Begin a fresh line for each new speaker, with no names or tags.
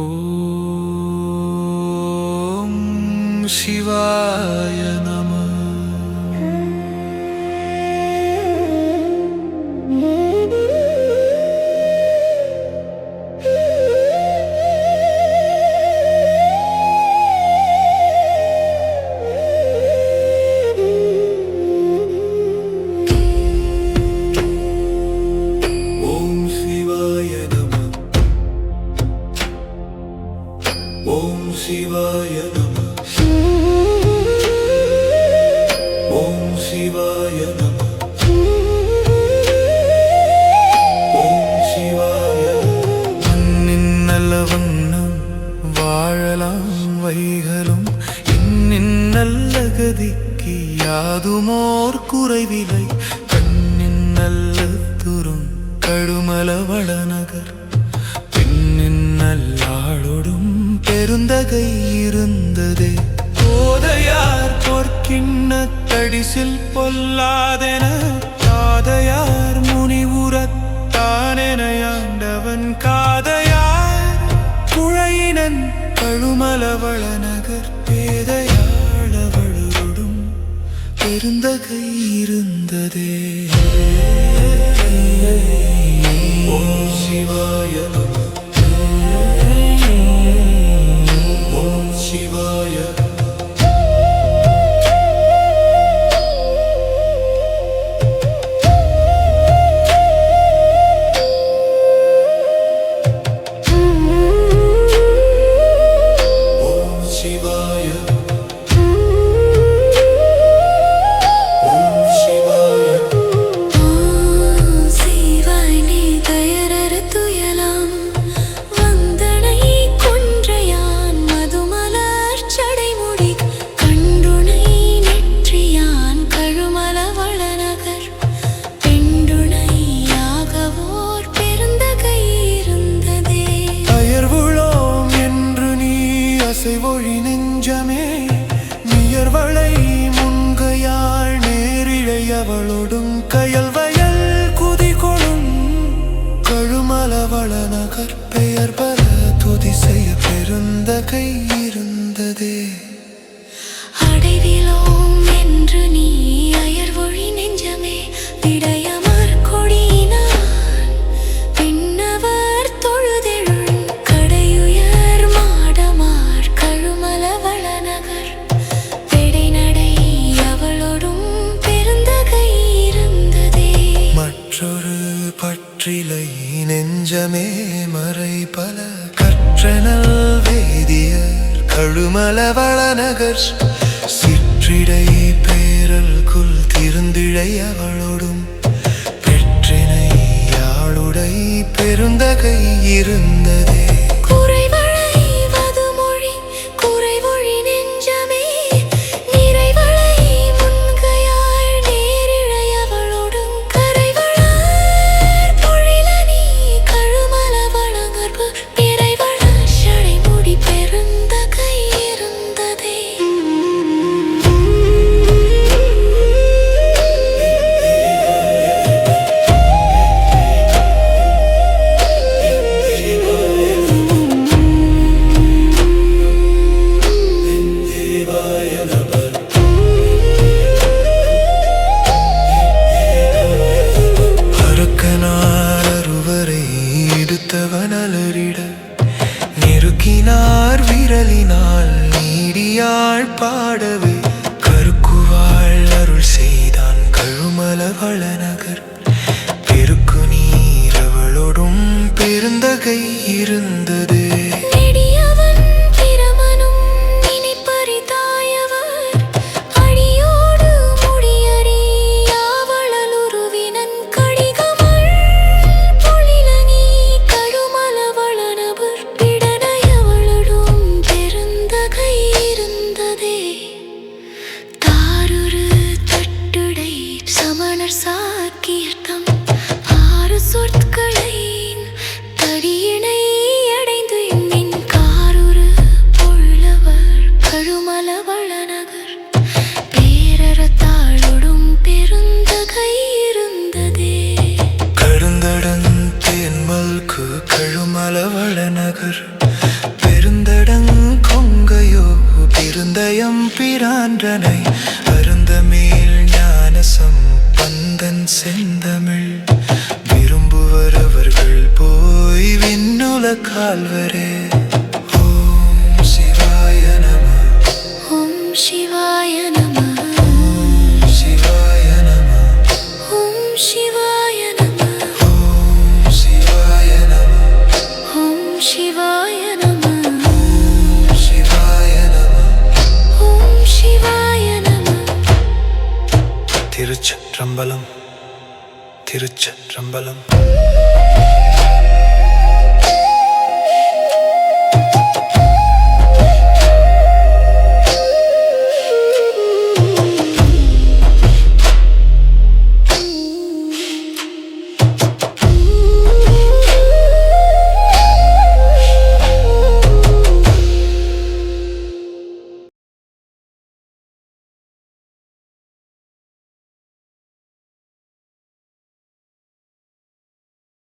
ॐ शिवाय नमः। வாழலாம் வைகளும். இன்னின் நல்ல கதிக்கு யாதுமோர் குறைவில்லை கண்ணின் நல்ல துரும் கடுமல வளநகர் பின்னின் நல்லாளொடும் பெருந்தகை இருந்ததே. போதையார் பொற்கிண்ண தடிசில் பொல்லாதென பெருந்தகை இருந்ததே. ஓம் சிவாய நம. செய்ய பெருந்தகை இருந்ததே.
அடைவிலோம் என்று நீ அயர்வொழி நெஞ்சமே விடயமர் கொடினான் பின்னவர் தொழுதெழும் கடையுயர் மாடமார் கழுமல வளநகர். பெடைநடை அவளோடும் பெருந்தகை இருந்ததே.
மற்றொரு பற்றிலை நெஞ்சமே மறை பல கற்றனல். வேதியர் கழுமலவள நகர் சிற்றிடை பேரல் குல் திருந்திழை அவளோடும் பெற்றினை யாழுடை பெருந்தகை இருந்ததே. பாடவே. கருக்குவாள் அருள் செய்தான் கழுமல வளநகர். பெருக்கு நீர் அவளோடும் பெருந்தகை இருந்தது.
கீர்த்தம் ஆறு சொற்களை தடியினை அடைந்து எண்ணின் காருரு பொழுவர் கழுமல வளநகர் பேரறத்தாளொடும் பெருந்தகை இருந்ததே.
கருந்தடன் தேன்மல்கு கழுமலவள நகர் பிறந்தடங்கொங்கையோ பிருந்தயம் பிரான்றனை கால்வரே. ஓம் சிவாய நம.
ஓம் சிவாய நம.
சிவாய நம.
ஓம் சிவாய நம.
ஓம் சிவாய நம.
ஓம் சிவாய நம.
சிவாய நம.
ஓம் சிவாய நம.
திருச்சிற்றம்பலம். திருச்சிற்றம்பலம்.